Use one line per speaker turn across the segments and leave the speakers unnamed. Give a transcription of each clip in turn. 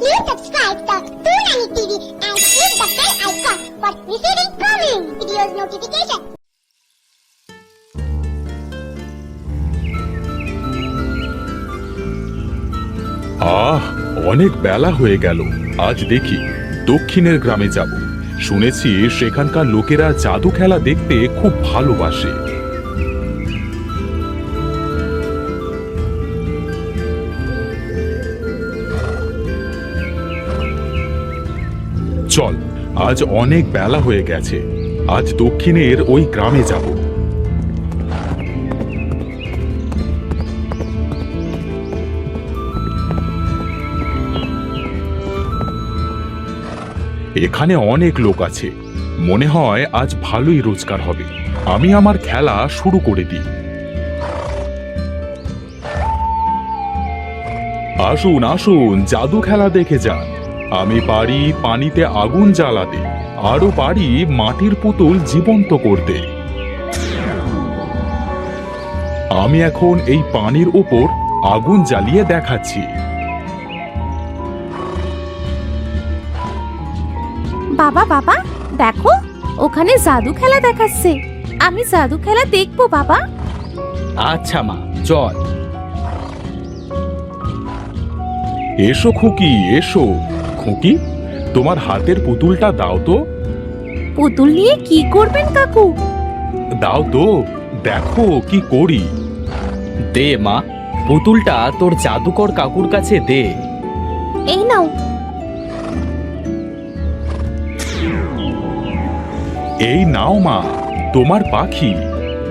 Please subscribe the Toonami TV and click the bell icon for receiving coming videos notification.
আহ অনেক বেলা হয়ে গেল আজ দেখি দক্ষিণের গ্রামে যাব শুনেছি সেখানকার লোকেরা জাদু খেলা দেখতে খুব ভালোবাসে চল, আজ অনেক বেলা হয়ে গেছে। আজ দক্ষিণের ওই গ্রামে যাব। এখানে অনেক লোক আছে। মনে হয় আজ ভালোই রোজগার হবে। আমি আমার খেলা শুরু করে দিই। আসুন আসুন, জাদু খেলা দেখে যান। আমি পারি পানিতে আগুন জ্বালাতে আরও পারি মাটির পুতুল জীবন্ত করতে। আমি এখন এই পানির উপর আগুন জ্বালিয়ে দেখাচ্ছি।
বাবা বাবা দেখো ওখানে জাদু খেলা দেখাচ্ছে। আমি জাদু খেলা দেখব বাবা।
আচ্ছা মা চল।
এসো খুকি এসো। খুকি তোমার হাতের পুতুলটা দাও তো।
পুতুল নিয়ে কি করবেন কাকু?
দাও তো দেখো কি করি।
দে মা পুতুলটা তোর জাদুকর কাকুর কাছে দে।
এই নাও।
এই নাও মা তোমার পাখি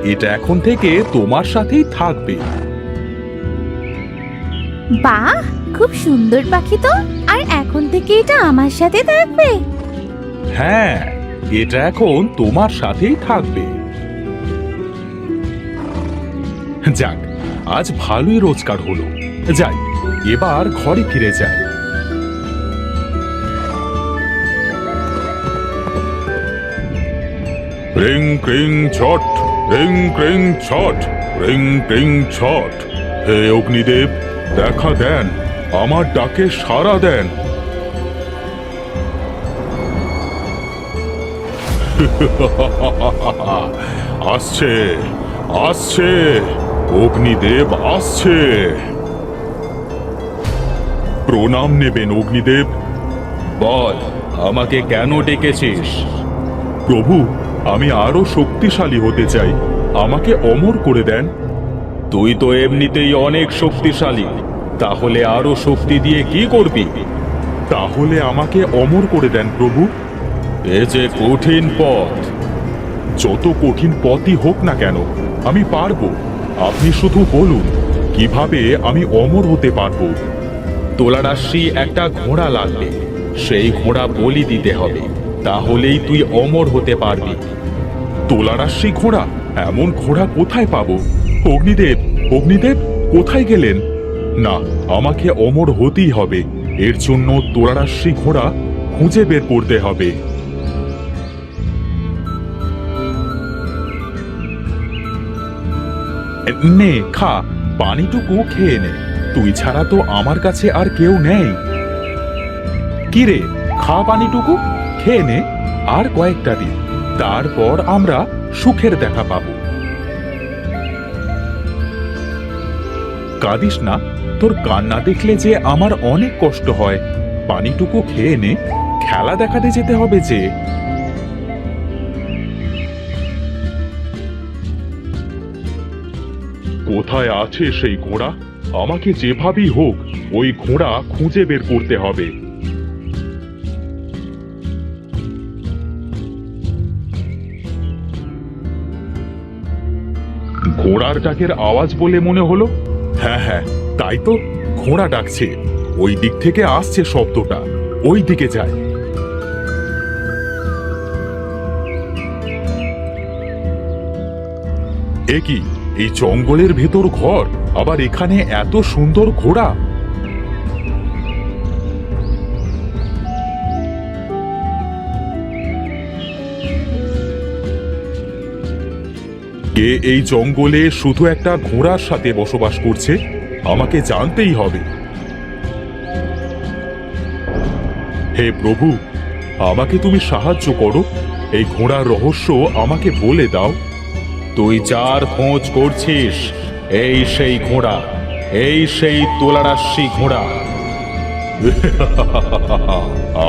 এটা এখন থেকে তোমার সাথেই থাকবে।
বাহ! খুব সুন্দর পাখি তো। আর এখন থেকে এটা আমার সাথে থাকবে।
হ্যাঁ এটা এখন তোমার সাথেই থাকবে। যাক, আজ ভালোই রোজগার হলো। যাই, এবার ঘরে ফিরে যাই। রিং, ক্রিং, ছট, রিং, ক্রিং, ছট, রিং, ক্রিং, ছট। হে অগ্নিদেব, দেখা দেন। আমার ডাকে সাড়া দেন। আসছে আসছে, অগ্নিদেব আসছে। প্রণাম নেবেন অগ্নিদেব। বল, আমাকে কেন ডেকেছিস? প্রভু, আমি আরও শক্তিশালী হতে চাই। আমাকে অমর করে দেন। তুই তো এমনিতেই অনেক শক্তিশালী। তাহলে আরও শক্তি দিয়ে কি করবি? তাহলে আমাকে অমর করে দেন প্রভু। এ যে কঠিন পথ। যত কঠিন পথই হোক না কেন আমি পারব। আপনি শুধু বলুন কীভাবে আমি অমর হতে পারব? তোলারাশি একটা ঘোড়া লাগবে। সেই ঘোড়া বলি দিতে হবে তাহলেই তুই অমর হতে পারবি। তোলারাশি ঘোড়া? এমন ঘোড়া কোথায় পাবো? অগ্নিদেব অগ্নিদেব কোথায় গেলেন? না, আমাকে অমর হতেই হবে। এর জন্য তোলারাশি ঘোড়া খুঁজে বের করতে হবে। নে, খা, পানিটুকু খেয়ে নে। তুই ছাড়া তো আমার কাছে আর কেউ নেই। কি রে খা পানিটুকু, খেয়ে নে, আর কয়েকটা দিন। তারপর আমরা সুখের দেখা পাবো। কাঁদিস না। তোর কান্না দেখলে যে আমার অনেক কষ্ট হয়। পানিটুকু খেয়ে নে। খেলা দেখাতে যেতে হবে যে। কোথায় আছে সেই ঘোড়া? আমাকে যেভাবেই হোক, ওই ঘোড়া খুঁজে বের করতে হবে। ঘোড়ার ডাকের আওয়াজ বলে মনে হলো হ্যাঁ হ্যাঁ তাই তো। ঘোড়া ডাকছে। ওই দিক থেকে আসছে শব্দটা। ওই দিকে যায়। এ কি? এই জঙ্গলের ভেতর ঘর? আবার এখানে এত সুন্দর ঘোড়া? কে এই জঙ্গলে শুধু একটা ঘোড়ার সাথে বসবাস করছে, আমাকে জানতেই হবে। হে প্রভু, আমাকে তুমি সাহায্য করো। এই ঘোড়ার রহস্য আমাকে বলে দাও। তুই যার খোঁজ করছিস, এই সেই ঘোড়া, এই সেই তোলারাশি ঘোড়া।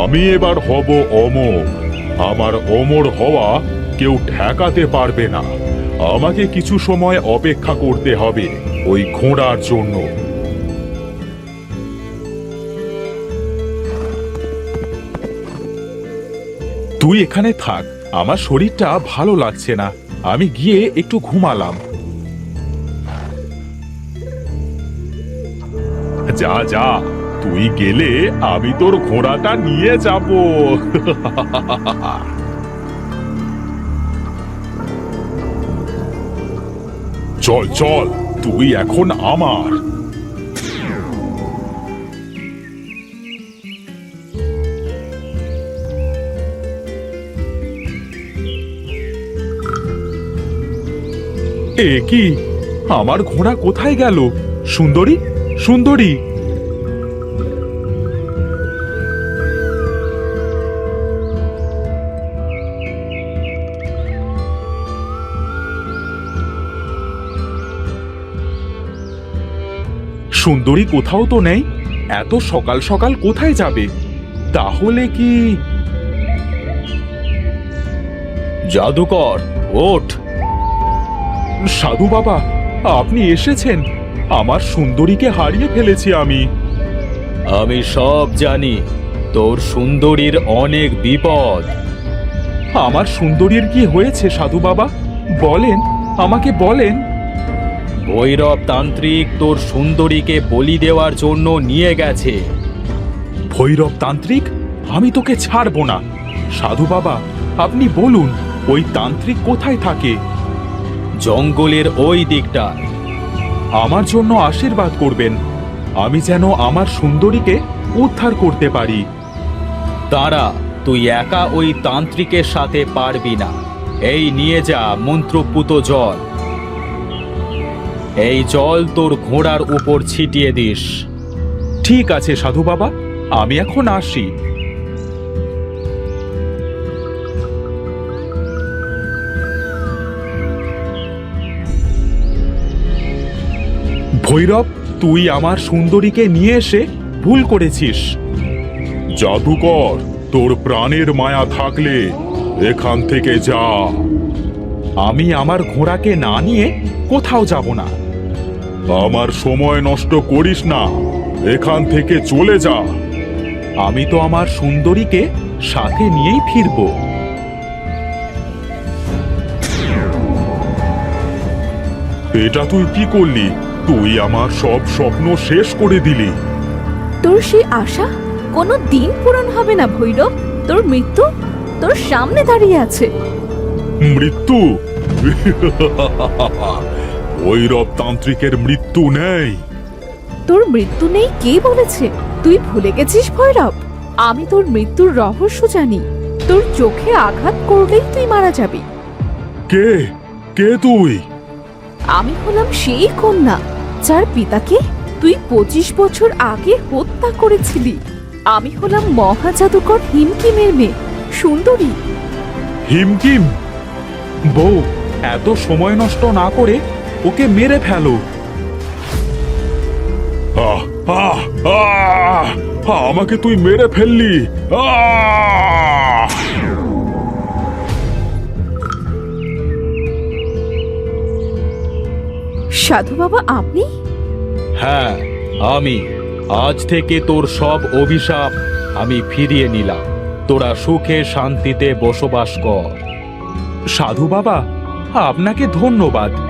আমি এবার হব অমর। আমার অমর হওয়া কেউ ঠেকাতে পারবে না। আমাকে কিছু সময় অপেক্ষা করতে হবে ওই ঘোড়ার জন্য। তুই এখানে থাক, আমার শরীরটা ভালো লাগছে না। আমি গিয়ে একটু ঘুমালাম। যা যা, তুই গেলে আমি তোর ঘোড়াটা নিয়ে যাব। চল চল তুই এখন আমার। এ কি? আমার ঘোড়া কোথায় গেল? সুন্দরী? সুন্দরী? সুন্দরী কোথাও তো নেই। এত সকাল সকাল কোথায় যাবে? তাহলে কি?
জাদুকর ওঠ।
সাধু বাবা আপনি এসেছেন। আমার সুন্দরীকে হারিয়ে ফেলেছি আমি।
আমি সব জানি তোর সুন্দরীর অনেক বিপদ।
আমার সুন্দরীর কি হয়েছে সাধু বাবা? বলেন আমাকে বলেন।
ভৈরব তান্ত্রিক তোর সুন্দরীকে বলি দেওয়ার জন্য নিয়ে গেছে।
ভৈরব তান্ত্রিক? আমি তোকে ছাড়বো না। সাধু বাবা আপনি বলুন ওই তান্ত্রিক কোথায় থাকে?
জঙ্গলের ওই দিকটা।
আমার জন্য আশীর্বাদ করবেন। আমি যেন আমার সুন্দরীকে উদ্ধার করতে পারি।
তারা তুই একা ওই তান্ত্রিকের সাথে পারবি না। এই নিয়ে যা মন্ত্রপুত জল। এই জল তোর ঘোড়ার উপর ছিটিয়ে দিস।
ঠিক আছে, সাধু বাবা, আমি এখন আসি। ভৈরব, তুই আমার সুন্দরীকে নিয়ে এসে ভুল করেছিস। জাদুকর, তোর প্রাণের মায়া থাকলে এখান থেকে যা। আমি আমার ঘোড়াকে না নিয়ে কোথাও যাব না। আমার সময় নষ্ট করিস না। এখান থেকে চলে যা। আমি তো আমার সুন্দরীকে সাথে নিয়েই ফিরব। এটা তুই কি করলি? তুই আমার সব স্বপ্ন শেষ করে দিলি।
তোর সেই আশা কোনো দিন পূরণ হবে না ভৈরব। তোর মৃত্যু তোর সামনে দাঁড়িয়ে আছে।
মৃত্যু। ভৈরব তান্ত্রিকের মৃত্যু নেই।
তোর মৃত্যু নেই কে বলেছে? তুই ভুলে গেছিস ভৈরব? আমি তোর মৃত্যুর রহস্য জানি। তোর চোখে আঘাত করলেই তুই মারা যাবি।
কে? কে তুই?
আমি হলাম সেই কন্যা যার পিতাকে তুই পঁচিশ বছর আগে হত্যা করেছিলি। আমি হলাম মহাজাদুকর হিমকিমের মেয়ে। সুন্দরী।
হিমকিম? বউ এত সময় নষ্ট না করে ওকে মেরে ফেলো। আহ, আহ, আহ! আমাকে তুই মেরে ফেললি। আহ!
সাধু বাবা আপনি?
হ্যাঁ আমি। আজ থেকে তোর সব অভিশাপ আমি ফিরিয়ে নিলাম। তোরা সুখে শান্তিতে বসবাস কর।
সাধু বাবা আপনাকে ধন্যবাদ।